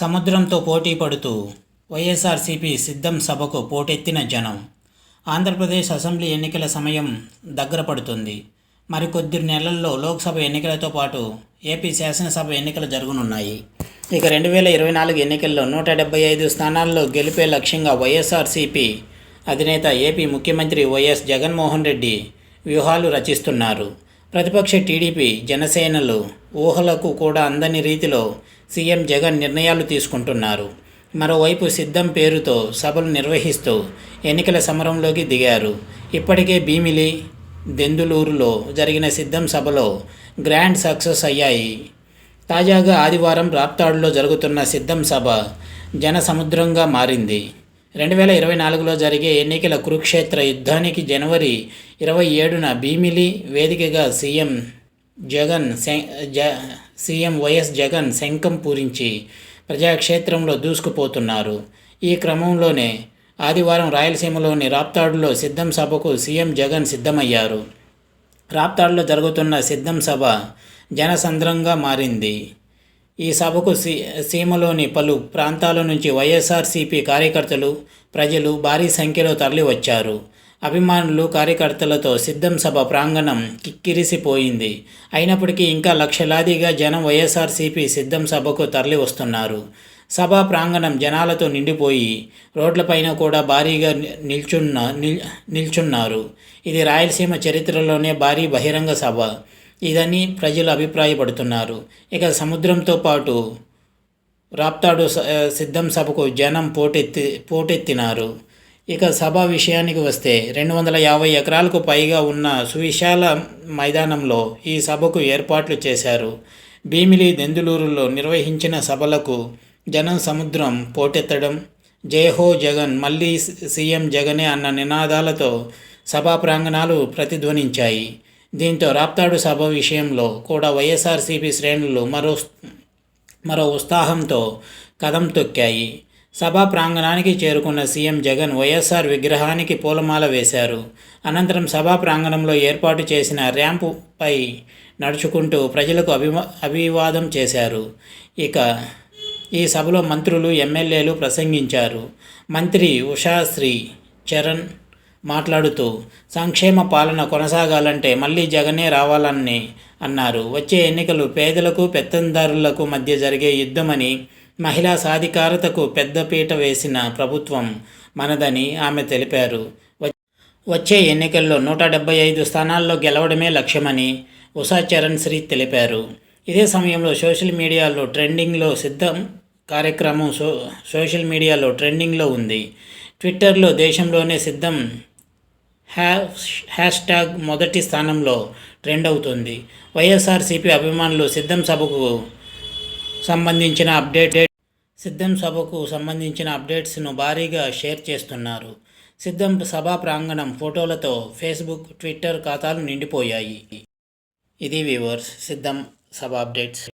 సముద్రంతో పోటీ పడుతూ వైఎస్ఆర్సీపీ సిద్ధం సభకు పోటెత్తిన జనం. ఆంధ్రప్రదేశ్ అసెంబ్లీ ఎన్నికల సమయం దగ్గర పడుతుంది. మరికొద్ది నెలల్లో లోక్సభ ఎన్నికలతో పాటు ఏపీ శాసనసభ ఎన్నికలు జరగనున్నాయి. ఇక రెండు వేల ఇరవై నాలుగు ఎన్నికల్లో నూట డెబ్బై ఐదు స్థానాల్లో గెలిపే లక్ష్యంగా వైఎస్ఆర్సీపీ అధినేత ఏపీ ముఖ్యమంత్రి వైఎస్ జగన్మోహన్ రెడ్డి వ్యూహాలు రచిస్తున్నారు. ప్రతిపక్ష టీడీపీ జనసేనలు ఊహలకు కూడా అందని రీతిలో సీఎం జగన్ నిర్ణయాలు తీసుకుంటున్నారు. మరోవైపు సిద్ధం పేరుతో సభలు నిర్వహిస్తూ ఎన్నికల సమరంలోకి దిగారు. ఇప్పటికే భీమిలి దెందులూరులో జరిగిన సిద్ధం సభలో గ్రాండ్ సక్సెస్ అయ్యాయి. తాజాగా ఆదివారం రాప్తాడులో జరుగుతున్న సిద్ధం సభ జన సముద్రంగా మారింది. రెండు వేల ఇరవై నాలుగులో జరిగే ఎన్నికల కురుక్షేత్ర యుద్ధానికి జనవరి ఇరవై ఏడున భీమిలి వేదికగా సీఎం జగన్ శం- జ సీఎం వైఎస్ జగన్ శంఖం పూరించి ప్రజాక్షేత్రంలో దూసుకుపోతున్నారు. ఈ క్రమంలోనే ఆదివారం రాయలసీమలోని రాప్తాడులో సిద్ధం సభకు సీఎం జగన్ సిద్ధమయ్యారు. రాప్తాడులో జరుగుతున్న సిద్ధం సభ జనసంద్రంగా మారింది. ఈ సభకు సీ సీమలోని పలు ప్రాంతాల నుంచి వైఎస్ఆర్సీపీ కార్యకర్తలు ప్రజలు భారీ సంఖ్యలో తరలివచ్చారు. అభిమానులు కార్యకర్తలతో సిద్ధం సభ ప్రాంగణం కిక్కిరిసిపోయింది అయినప్పటికీ ఇంకా లక్షలాదిగా జనం వైఎస్ఆర్సీపీ సిద్ధం సభకు తరలి వస్తున్నారు సభా ప్రాంగణం జనాలతో నిండిపోయి రోడ్లపైన కూడా భారీగా నిల్చున్న నిల్ నిల్చున్నారు. ఇది రాయలసీమ చరిత్రలోనే భారీ బహిరంగ సభ. ఇదని ప్రజలు అభిప్రాయపడుతున్నారు. ఇక సముద్రంతో పాటు రాప్తాడు స- సిద్ధం సభకు జనం పోటెత్తి పోటెత్తినారు. ఇక సభ విషయానికి వస్తే రెండు వందల యాభై ఎకరాలకు పైగా ఉన్న సువిశాల మైదానంలో ఈ సభకు ఏర్పాట్లు చేశారు. భీమిలి దెందులూరులో నిర్వహించిన సభలకు జనం సముద్రం పోటెత్తడం జయహో జగన్ మళ్ళీ సీఎం జగనే అన్న నినాదాలతో సభా ప్రాంగణాలు ప్రతిధ్వనించాయి. దీంతో రాప్తాడు సభ విషయంలో కూడా వైఎస్ఆర్సీపీ శ్రేణులు మరో మరో ఉత్సాహంతో కదం తొక్కాయి. సభా ప్రాంగణానికి చేరుకున్న సీఎం జగన్ వైఎస్ఆర్ విగ్రహానికి పూలమాల వేశారు. అనంతరం సభా ప్రాంగణంలో ఏర్పాటు చేసిన ర్యాంపుపై నడుచుకుంటూ ప్రజలకు అభివా అభివాదం చేశారు. ఇక ఈ సభలో మంత్రులు ఎమ్మెల్యేలు ప్రసంగించారు. మంత్రి ఉషాశ్రీ చరణ్ మాట్లాడుతూ సంక్షేమ పాలన కొనసాగాలంటే మళ్ళీ జగనే రావాలని అన్నారు. వచ్చే ఎన్నికలు పేదలకు పెత్తందారులకు మధ్య జరిగే యుద్ధమని మహిళా సాధికారతకు పెద్దపీట వేసిన ప్రభుత్వం మనదని ఆమె తెలిపారు. వ- వచ్చే ఎన్నికల్లో నూట డెబ్బై ఐదు స్థానాల్లో గెలవడమే లక్ష్యమని ఉషా చరణ్ శ్రీ తెలిపారు. ఇదే సమయంలో సోషల్ మీడియాలో ట్రెండింగ్లో సిద్ధం కార్యక్రమం సో సోషల్ మీడియాలో ట్రెండింగ్లో ఉంది. ట్విట్టర్లో దేశంలోనే సిద్ధం హ్యాష్ హ్యాష్ ట్యాగ్ మొదటి స్థానంలో ట్రెండ్ అవుతుంది వైఎస్ఆర్సీపీ అభిమానులు సిద్ధం సభకు సంబంధించిన అప్డేట్ సిద్ధం సభకు సంబంధించిన అప్డేట్స్ను భారీగా షేర్ చేస్తున్నారు. సిద్ధం సభా ప్రాంగణం ఫోటోలతో ఫేస్బుక్ ట్విట్టర్ ఖాతాలు నిండిపోయాయి. ఇది వ్యూవర్స్ సిద్ధం సభ అప్డేట్స్.